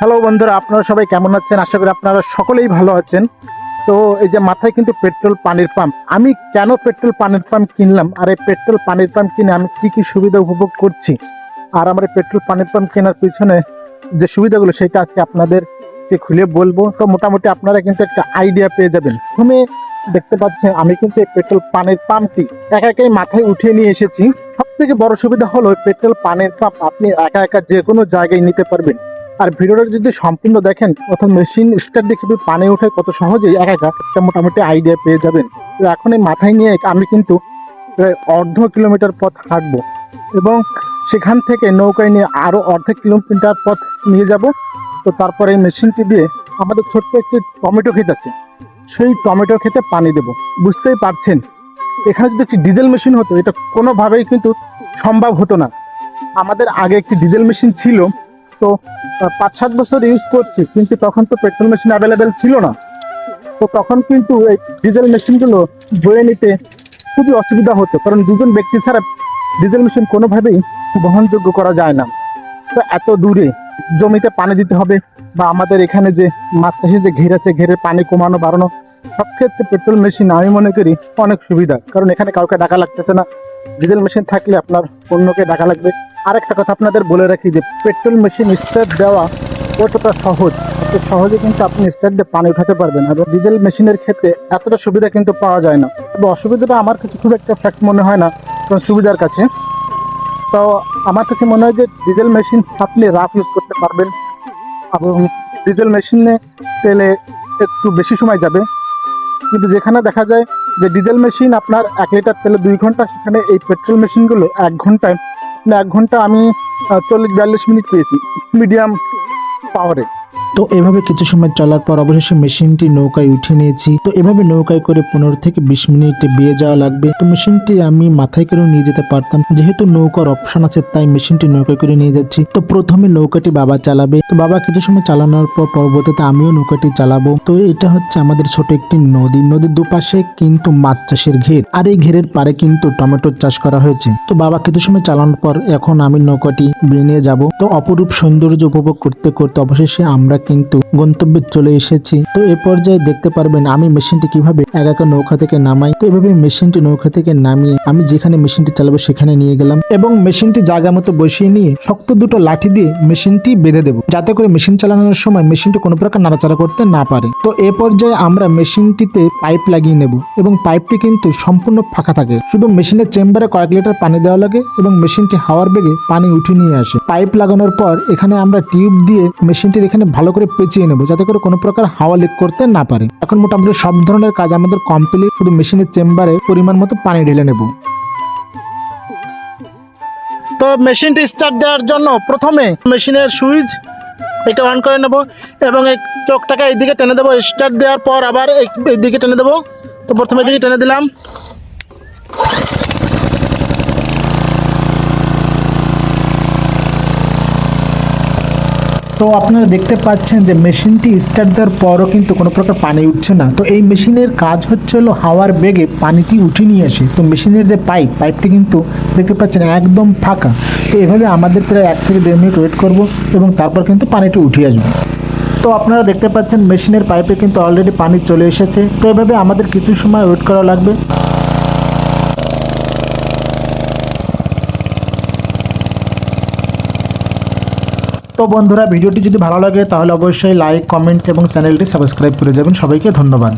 Hello বন্ধুরা, আপনারা সবাই কেমন আছেন? আশা করি আপনারা সকলেই ভালো আছেন। তো এই যে মাথায় কিন্তু পেট্রোল পানির পাম্প, আমি কেন পেট্রোল পানির পাম্প কিনলাম? আর এই পেট্রোল পানির পাম্প কিনে আমি কি কি সুবিধা উপভোগ করছি? আর আমার এই পেট্রোল পানির পাম্প কেনার পিছনে যে সুবিধাগুলো, সেটা আজকে আপনাদেরকে খুলে বলব। তো মোটামুটি আপনারা কিন্তু একটা আইডিয়া পেয়ে যাবেন। প্রথমে দেখতে পাচ্ছেন, আমি কিন্তু এই পেট্রোল পানির পাম্পটি একা একাই মাথায় উঠিয়ে নিয়ে এসেছি। সব থেকে বড় সুবিধা হলো পেট্রোল পানির পাম্প আপনি একা একা যে কোনো জায়গায় নিতে পারবেন। আর ভিডিওটা যদি সম্পূর্ণ দেখেন অর্থাৎ মেশিন স্টার্ট দেখে পানি ওঠে কত সহজেই একা একা একটা মোটামুটি আইডিয়া পেয়ে যাবেন। তো এখন এই মাথায় নিয়ে আমি কিন্তু প্রায় অর্ধ কিলোমিটার পথ হাঁটবো এবং সেখান থেকে নৌকায় নিয়ে আরও অর্ধেক কিলোমিটার পথ নিয়ে যাব। তো তারপরে এই মেশিনটি দিয়ে আমাদের ছোট্ট একটি টমেটো ক্ষেত আছে। সেই টমেটো খেতে পানি দেব। বুঝতেই পারছেন? এখানে যদি একটি ডিজেল মেশিন হতো, এটা কোনোভাবেই কিন্তু সম্ভব হতো না। আমাদের আগে একটি ডিজেল মেশিন ছিল তো পাঁচ সাত বছর ইউজ করছি, কিন্তু তখন তো পেট্রোল মেশিন অ্যাভেলেবেল ছিল না। তো তখন কিন্তু এই ডিজেল মেশিনগুলো বয়ে নিতে খুবই অসুবিধা হতো, কারণ দুজন ব্যক্তি ছাড়া ডিজেল মেশিন কোনোভাবেই বহনযোগ্য করা যায় না। তো এত দূরে জমিতে পানি দিতে হবে বা আমাদের এখানে যে মাছ চাষের যে ঘের আছে, ঘেরের পানি কমানো, বাড়ানো, সব ক্ষেত্রে পেট্রোল মেশিন আমি মনে করি অনেক সুবিধা, কারণ এখানে কাউকে ডাকা লাগতেছে না। ডিজেল মেশিন থাকলে আপনার অন্যকে ডাকা লাগবে। আরেকটা কথা আপনাদের বলে রাখি যে পেট্রোল মেশিন স্টার্ট দেওয়া কতটা সহজ? এত সহজে কিন্তু আপনি স্টার্ট দিয়ে পানি উঠাতে পারবেন আর ডিজেল মেশিনের ক্ষেত্রে এতটা সুবিধা কিন্তু পাওয়া যায় না। তবে অসুবিধাটা আমার কাছে খুব একটা ফ্যাক্ট মনে হয় না কারণ সুবিধার কাছে। তো আমার কাছে মনে হয় যে ডিজেল মেশিন আপনি রাফ ইউজ করতে পারবেন এবং ডিজেল মেশিনে তেলে একটু বেশি সময় যাবে। কিন্তু যেখানে দেখা যায় যে ডিজেল মেশিন আপনার এক লিটার তেলে দুই ঘণ্টা, সেখানে এই পেট্রোল মেশিনগুলো এক ঘন্টায় মানে এক ঘণ্টা আমি চল্লিশ, বিয়াল্লিশ মিনিট পেয়েছি মিডিয়াম পাওয়ারে তো এভাবে কিছু সময় চলার পর অবশেষে মেশিনটি নৌকায় উঠিয়ে নিয়েছি। তো এভাবে নৌকায় করে পনেরো থেকে বিশ মিনিটে বিয়ে যাওয়া লাগবে। তো মেশিনটি আমি মাথায় করে নিয়ে যেতে পারতাম। যেহেতু নৌকার অপশন আছে, তাই মেশিনটি নৌকায় করে নিয়ে যাচ্ছি। তো প্রথমে নৌকাটি বাবা চালাবে। তো বাবা কিছু সময় চালানোর পর পরবর্তীতে আমিও নৌকাটি চালাবো। তো এটা হচ্ছে আমাদের ছোট একটি নদী। নদীর দুপাশে কিন্তু মাছ চাষের ঘের। আর এই ঘেরের পারে কিন্তু টমেটোর চাষ করা হয়েছে। তো বাবা কিছু সময় চালানোর পর এখন আমি নৌকাটি নিয়ে যাব। তো অপরূপ সৌন্দর্য উপভোগ করতে করতে অবশেষে আমরা কিন্তু গন্তব্যে চলে এসেছি। তো এ পর্যায়ে দেখতে পারবেন আমি মেশিনটি কীভাবে এক একা নৌকা থেকে নামাই। তো এভাবে মেশিনটি নৌকা থেকে নামিয়ে আমি যেখানে মেশিনটি চালাবো সেখানে নিয়ে গেলাম এবং মেশিনটি জায়গা মতো বসিয়ে নিয়ে শক্ত দুটো লাঠি দিয়ে মেশিনটি বেঁধে দেবো। যাতে করে মেশিন চালানোর সময় মেশিনটি কোনো প্রকার নাড়াচাড়া করতে না পারে। তো এ পর্যায়ে আমরা মেশিনটিতে পাইপ লাগিয়ে নেব এবং পাইপটি কিন্তু সম্পূর্ণ ফাঁকা থাকে। শুধু মেশিনের চেম্বারে কয়েক লিটার পানি দেওয়া লাগে এবং মেশিনটি হাওয়ার বেগে পানি উঠিয়ে নিয়ে আসে। পাইপ লাগানোর পর এখানে আমরা টিউব দিয়ে মেশিনটির এখানে ভালো করে পেঁচিয়ে নেব, যাতে করে কোনো প্রকার হাওয়া লিক করতে না পারে। এখন মোটামুটি সব ধরনের কাজ আমাদের কমপ্লিট শুধু মেশিনের চেম্বারে পরিমাণ মতো পানি ঢেলে নেব। তো মেশিনটি স্টার্ট দেওয়ার জন্য প্রথমে মেশিনের সুইচ এটা অন করে নেব এবং এই চোখটাকে এইদিকে টেনে দেবো। স্টার্ট দেওয়ার পর আবার এই এইদিকে টেনে দেবো। তো প্রথমে এদিকে টেনে দিলাম। তো আপনারা দেখতে পাচ্ছেন যে মেশিনটি স্টার্ট দেওয়ার পরও কিন্তু কোনো প্রকার পানি উঠছে না। তো এই মেশিনের কাজ হচ্ছে হলো হাওয়ার বেগে পানিটি উঠে নিয়ে আসে। তো মেশিনের যে পাইপ, পাইপটি কিন্তু দেখতে পাচ্ছেন একদম ফাঁকা। তো এভাবে আমাদের প্রায় এক থেকে দেড় মিনিট ওয়েট করব এবং তারপর কিন্তু পানিটি উঠে আসবে। তো আপনারা দেখতে পাচ্ছেন মেশিনের পাইপে কিন্তু অলরেডি পানি চলে এসেছে। তো এভাবে আমাদের কিছু সময় ওয়েট করা লাগবে। তো বন্ধুরা, ভিডিওটি যদি ভালো লাগে তাহলে অবশ্যই লাইক কমেন্ট এবং চ্যানেলটি সাবস্ক্রাইব করে যাবেন। সবাইকে ধন্যবাদ।